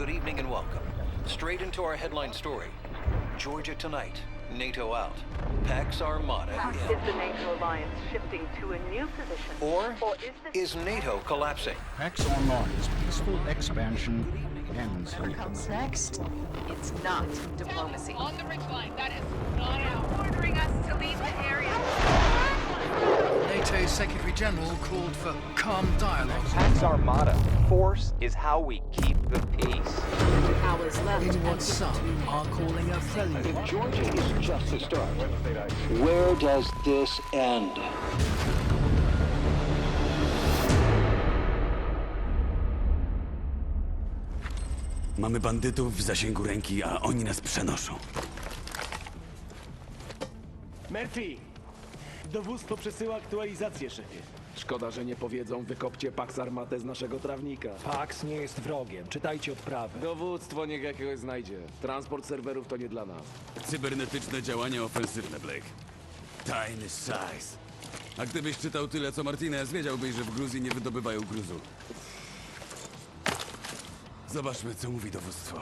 good evening and welcome. Straight into our headline story. Georgia tonight. NATO out. Pax Armada Is in. the NATO alliance shifting to a new position? Or or is this is NATO collapsing? Pax Armada's peaceful expansion ends. comes next? It's not diplomacy. On the ridge line, that is not NATO's Secretary General called for calm dialogue. That's our motto. Force is how we keep the peace. Hours left. In what some are calling a prelude. If Georgia is just a start, where does this end? Mamy bandytów w zasięgu ręki, a oni nas przenoszą. Murphy! Dowództwo przesyła aktualizację, szefie. Szkoda, że nie powiedzą, wykopcie Pax Armatę z naszego trawnika. Pax nie jest wrogiem. Czytajcie odprawę. Dowództwo niech jakiegoś znajdzie. Transport serwerów to nie dla nas. Cybernetyczne działania ofensywne, Blake. Tajny szajs. A gdybyś czytał tyle, co Martinez, wiedziałbyś, że w Gruzji nie wydobywają gruzu. Zobaczmy, co mówi dowództwo.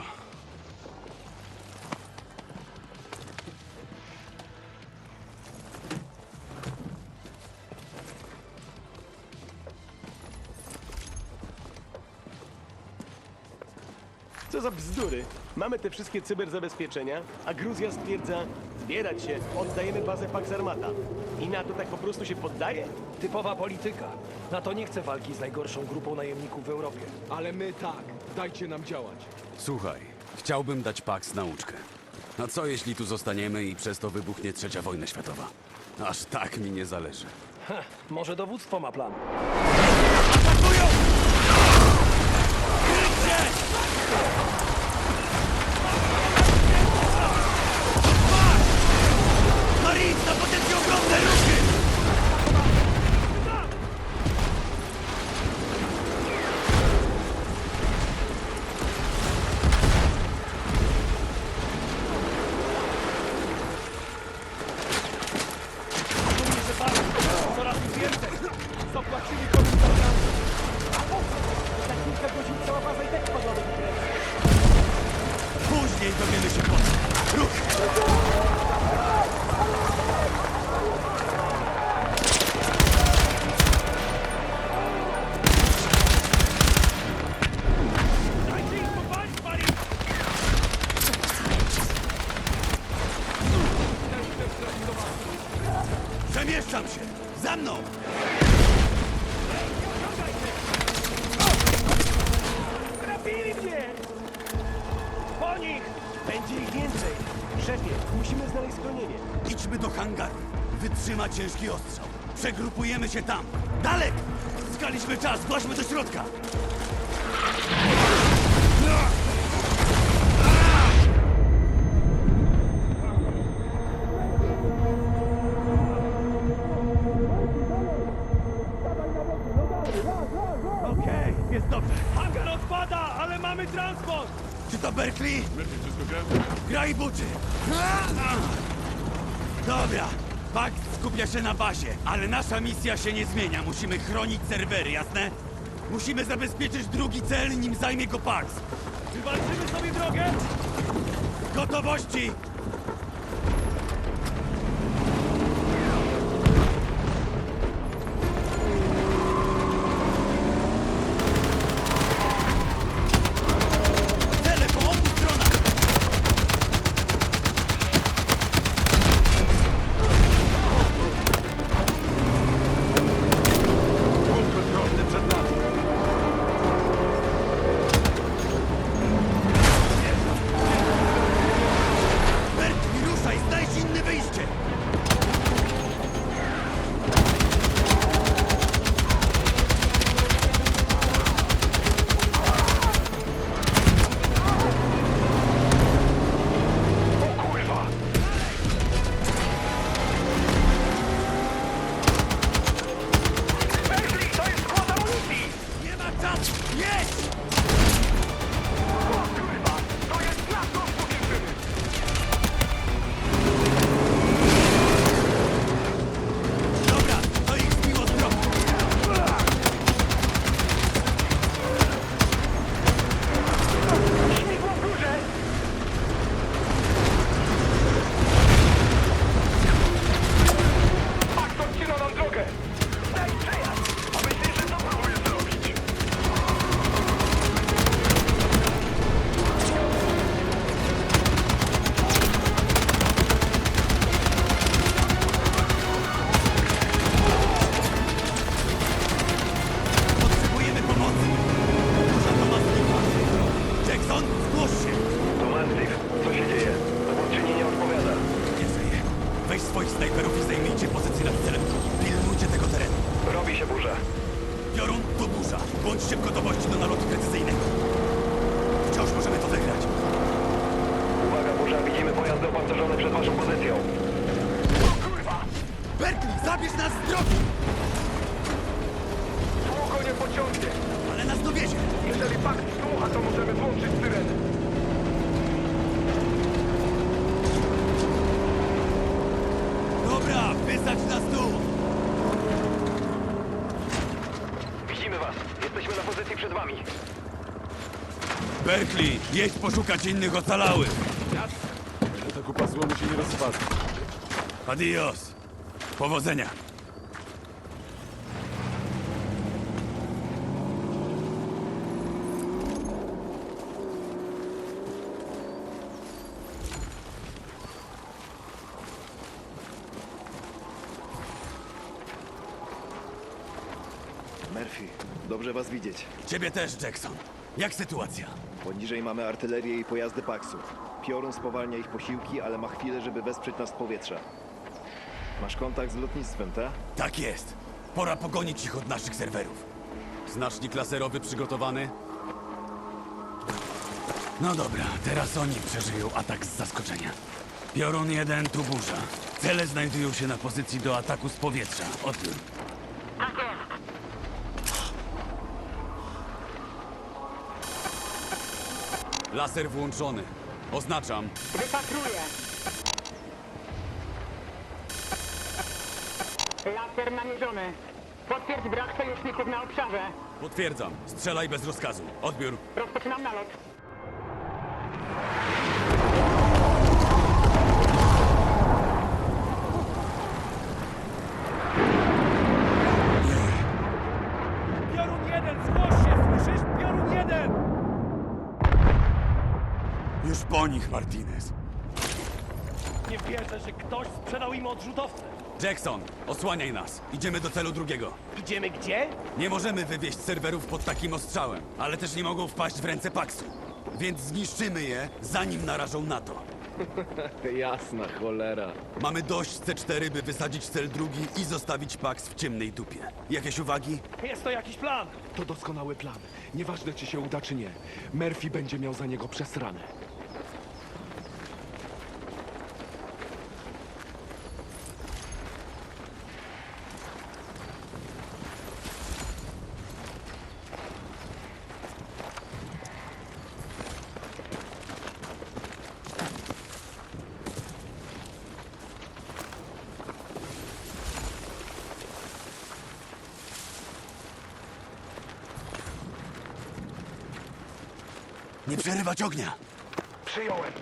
Co za bzdury. Mamy te wszystkie cyberzabezpieczenia, a Gruzja stwierdza, zbierać się, oddajemy bazę Pax Armata. I na to tak po prostu się poddaje? Typowa polityka. NATO nie chce walki z najgorszą grupą najemników w Europie. Ale my tak. Dajcie nam działać. Słuchaj, chciałbym dać Pax nauczkę. A co jeśli tu zostaniemy i przez to wybuchnie trzecia wojna światowa? Aż tak mi nie zależy. Heh, może dowództwo ma plan. Marines, Później dowiemy się po co. Ruch! Przegrupujemy się tam. Dalek! Zyskaliśmy czas, właśnie do środka. Okej, jest dobrze. Hangar odpada, ale mamy transport! Czy to Berkeley? Gra i buczy. Dobra. Pakt skupia się na bazie, ale nasza misja się nie zmienia. Musimy chronić serwery, jasne? Musimy zabezpieczyć drugi cel, nim zajmie go Pax. Wywalczymy sobie drogę? Gotowości! Berkeley, jedź poszukać innych ocalałych! Ta kupa złomu się nie rozpadła. Adios! Powodzenia! Murphy, dobrze was widzieć. Ciebie też, Jackson. Jak sytuacja? Poniżej mamy artylerię i pojazdy Paxu. Piorun spowalnia ich posiłki, ale ma chwilę, żeby wesprzeć nas z powietrza. Masz kontakt z lotnictwem, tak? Tak jest. Pora pogonić ich od naszych serwerów. Znacznik laserowy przygotowany? No dobra, teraz oni przeżyją atak z zaskoczenia. Piorun 1, tu burza. Cele znajdują się na pozycji do ataku z powietrza. Odbiór. Laser włączony. Oznaczam. Wypatruję. Laser namierzony. Potwierdź brak sojuszników na obszarze. Potwierdzam. Strzelaj bez rozkazu. Odbiór. Rozpoczynam nalot. Piorun 1, zgłoś się, słyszysz? Piorun 1! Już Martinez. Nie wierzę, że ktoś sprzedał im odrzutowce. Jackson, osłaniaj nas. Idziemy do celu drugiego. Idziemy gdzie? Nie możemy wywieźć serwerów pod takim ostrzałem, ale też nie mogą wpaść w ręce Paxu. Więc zniszczymy je, zanim narażą na to. Jasna cholera. Mamy dość C4, by wysadzić cel drugi i zostawić Pax w ciemnej dupie. Jakieś uwagi? Jest to jakiś plan. To doskonały plan. Nieważne, czy się uda, czy nie. Murphy będzie miał za niego przesrane. Przerywać ognia! Przyjąłem.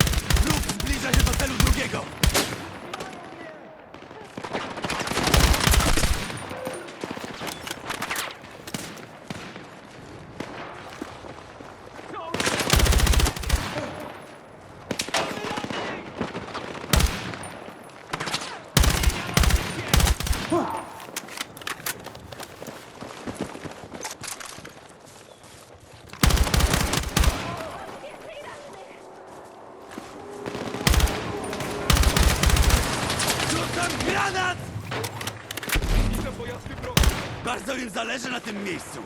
Lub zbliża się do celu drugiego! Rzucam granat! Widzę pojazdy wroga. Zależy na tym miejscu.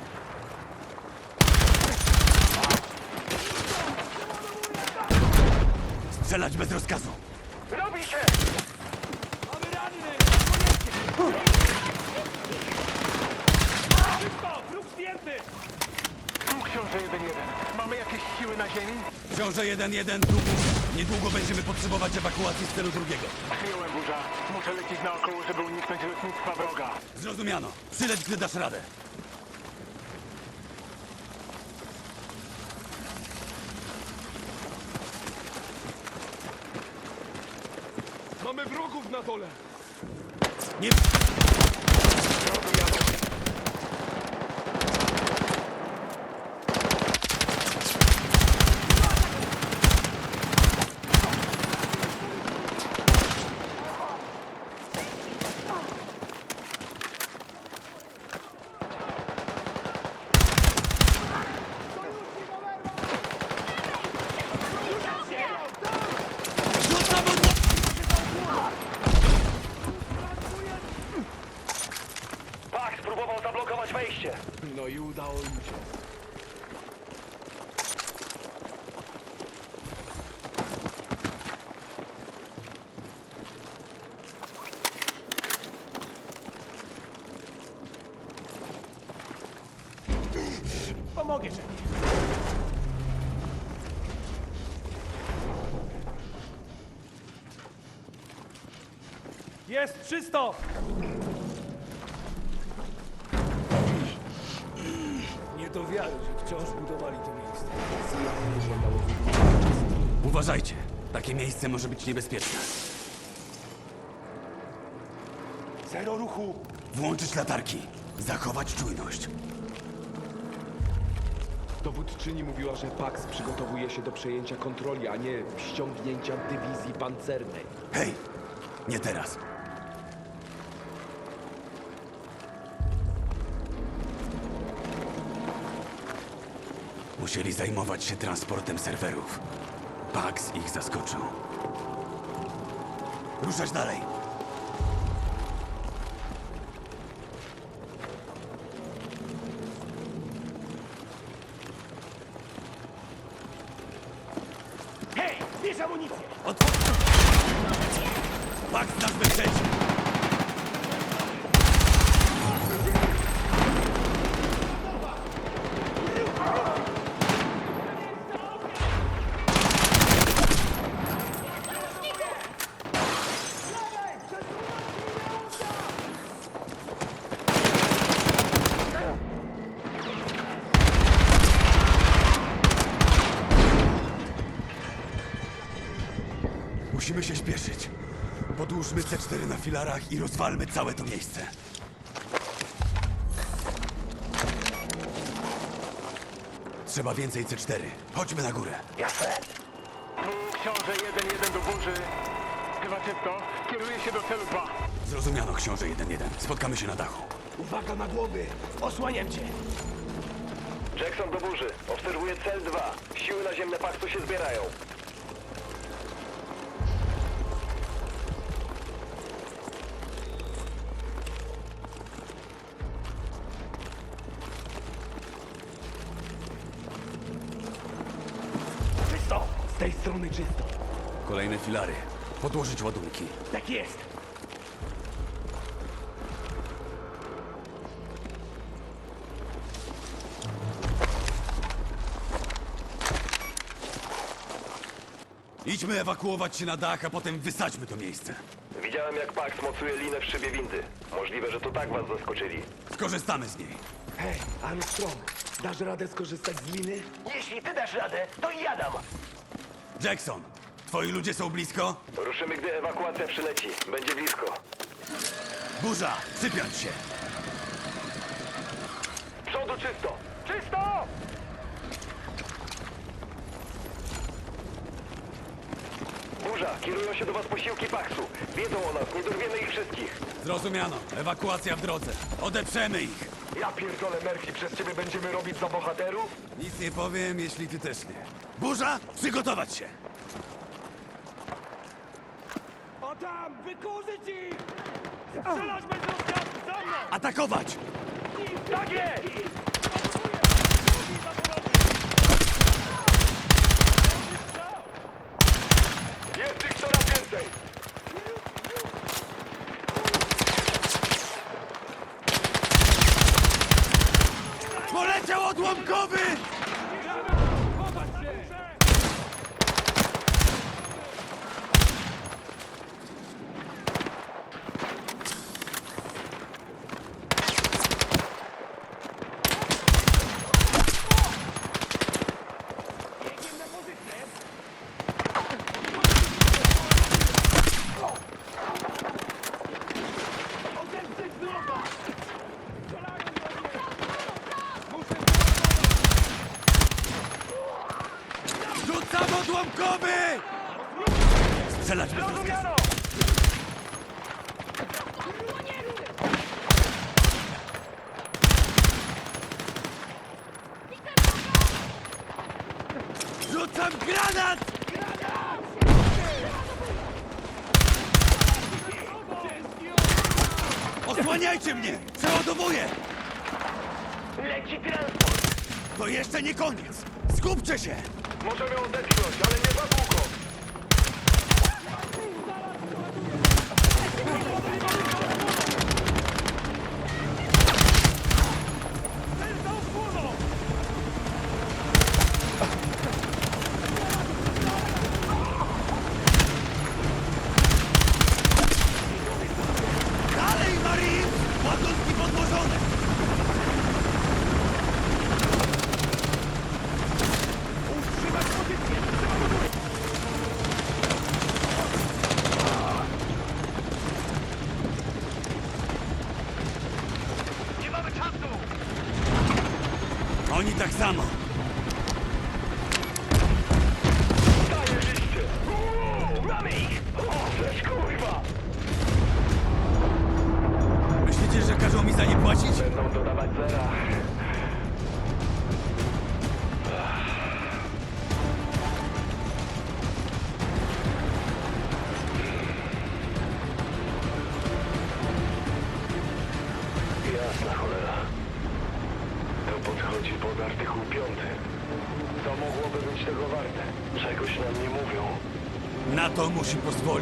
Strzelać bez rozkazu. Robi się! Mamy rannych! Szybko! Wróg zdjęty! Tu książę 1-1. Mamy jakieś siły na ziemi? Książę 1-1 tu burza. Niedługo będziemy potrzebować ewakuacji z celu drugiego. Przyjąłem burza. Muszę lecieć naokoło, żeby uniknąć lotnictwa wroga. Zrozumiano. Przyleć, gdy dasz radę. Mamy wrogów na dole! Nie... Rzucam od... Pax próbował zablokować wejście. No i udało im się. Pomogę, szefie. Jest czysto! Nie do wiary, że wciąż budowali to miejsce. Żądało. Uważajcie, takie miejsce może być niebezpieczne. Zero ruchu! Włączyć latarki, zachować czujność. Dowódczyni mówiła, że Pax przygotowuje się do przejęcia kontroli, a nie ściągnięcia dywizji pancernej. Hej, nie teraz. Musieli zajmować się transportem serwerów. Pax ich zaskoczył. Ruszać dalej. Hej, bierz amunicję! Otwórz! Pax nas wyprzedzi! Musimy się śpieszyć. Podłóżmy C4 na filarach i rozwalmy całe to miejsce. Trzeba więcej C4. Chodźmy na górę. Książę 1-1 do burzy. Chyba czysto. Kieruję się do celu 2. Zrozumiano, książę 1-1. Spotkamy się na dachu. Uwaga na głowy! Osłaniam cię! Jackson do burzy. Obserwuję cel 2. Siły naziemne Paksu się zbierają. Strony czysto. Kolejne filary. Podłożyć ładunki. Tak jest. Idźmy ewakuować się na dach, a potem wysadźmy to miejsce. Widziałem jak Pax mocuje linę w szybie windy. Możliwe, że to tak was zaskoczyli. Skorzystamy z niej. Hej, Armstrong, dasz radę skorzystać z liny? Jeśli ty dasz radę, to i ja dam. Jackson, twoi ludzie są blisko? Ruszymy, gdy ewakuacja przyleci. Będzie blisko. Burza, sypiąć się. Przodu czysto! Czysto! Burza, kierują się do was posiłki Paksu. Wiedzą o nas, nie dorwiemy ich wszystkich. Zrozumiano. Ewakuacja w drodze. Odeprzemy ich. Ja pierdolę Murphy, przez ciebie będziemy robić za bohaterów? Nic nie powiem, jeśli ty też nie. Burza, przygotować się. O tam! Wykurzyć ich! Strzelać będą z za mną! Atakować! Tak! Jest ich coraz więcej! Poleciał odłamkowy! Odłamkowy! Strzelać bez rozkazu. Rzucam granat! Osłaniajcie mnie! Przeładowuję! Leci transport! To jeszcze nie koniec! Skupcie się! Możemy odetchnąć, ale nie za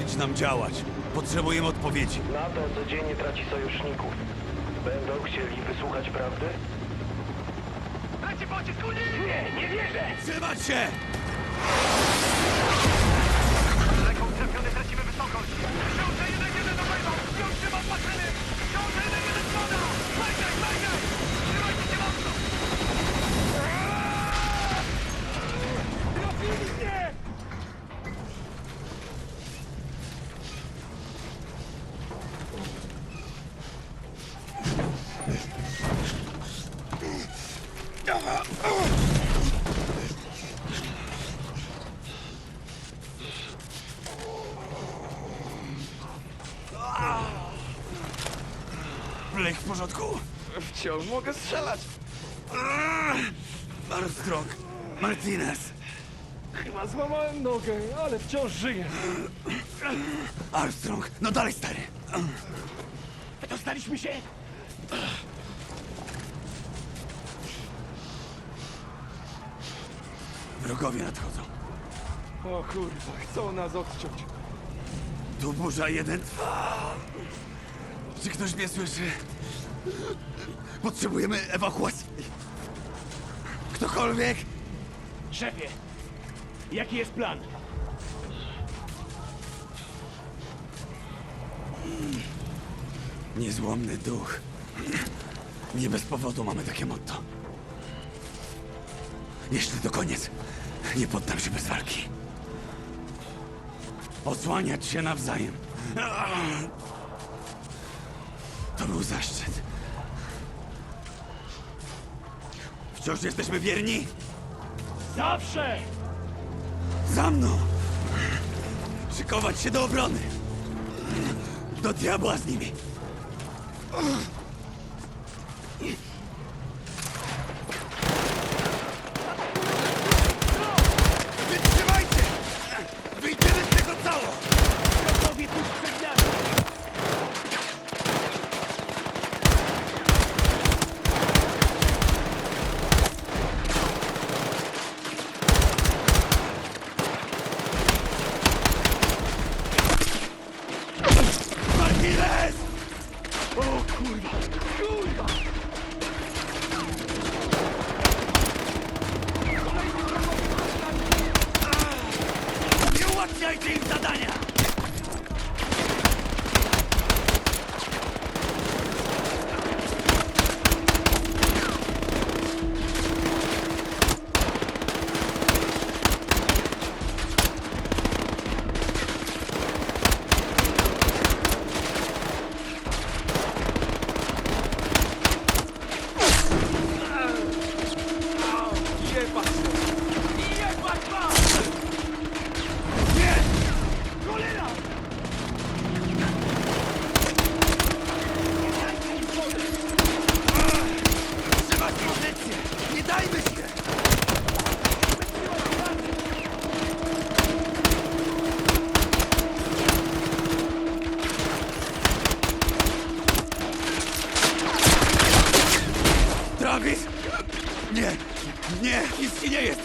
pozwolić nam działać. Potrzebujemy odpowiedzi. NATO codziennie traci sojuszników. Będą chcieli wysłuchać prawdy? Leci pocisk Nie, nie wierzę! Trzymać się! Wciąż mogę strzelać. Armstrong, Martinez, Chyba złamałem nogę, ale wciąż żyję. Armstrong, no dalej stary. Dostaliśmy się? Wrogowie nadchodzą. O kurwa, chcą nas odciąć. Tu burza jeden. Czy ktoś mnie słyszy? Potrzebujemy ewakuacji. Ktokolwiek? Szefie, jaki jest plan? Niezłomny duch. Nie bez powodu mamy takie motto. Jeśli to koniec, nie poddam się bez walki. Osłaniać się nawzajem. To był zaszczyt. Wciąż jesteśmy wierni? Zawsze! Za mną! Szykować się do obrony! Do diabła z nimi! Wytrzymajcie! Wyjdziemy z tego cało! Gotowie tuż przed nami! Martinez! O kurwa! Kurwa! Nie ułatwiajcie im zadania! Jebać! Jebać was! Cholera! Trzymać pozycję! Nie dajmy się! Travis! Nie! Nie! Nic ci nie jest!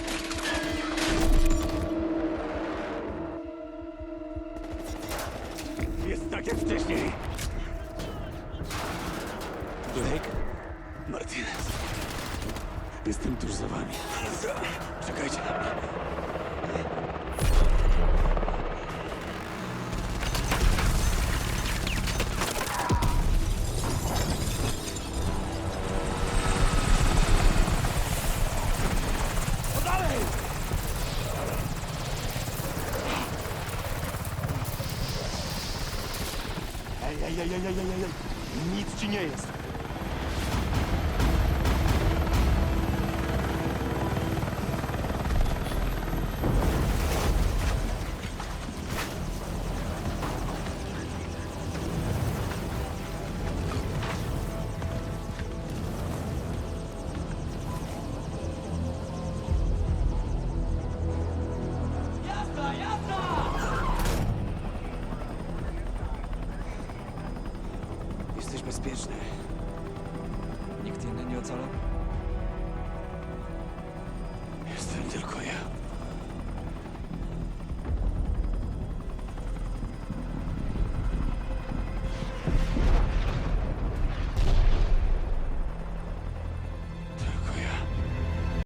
Jest tak jak wcześniej! Blake? Martinez. Jestem tuż za wami. Czekajcie na mnie. Nic ci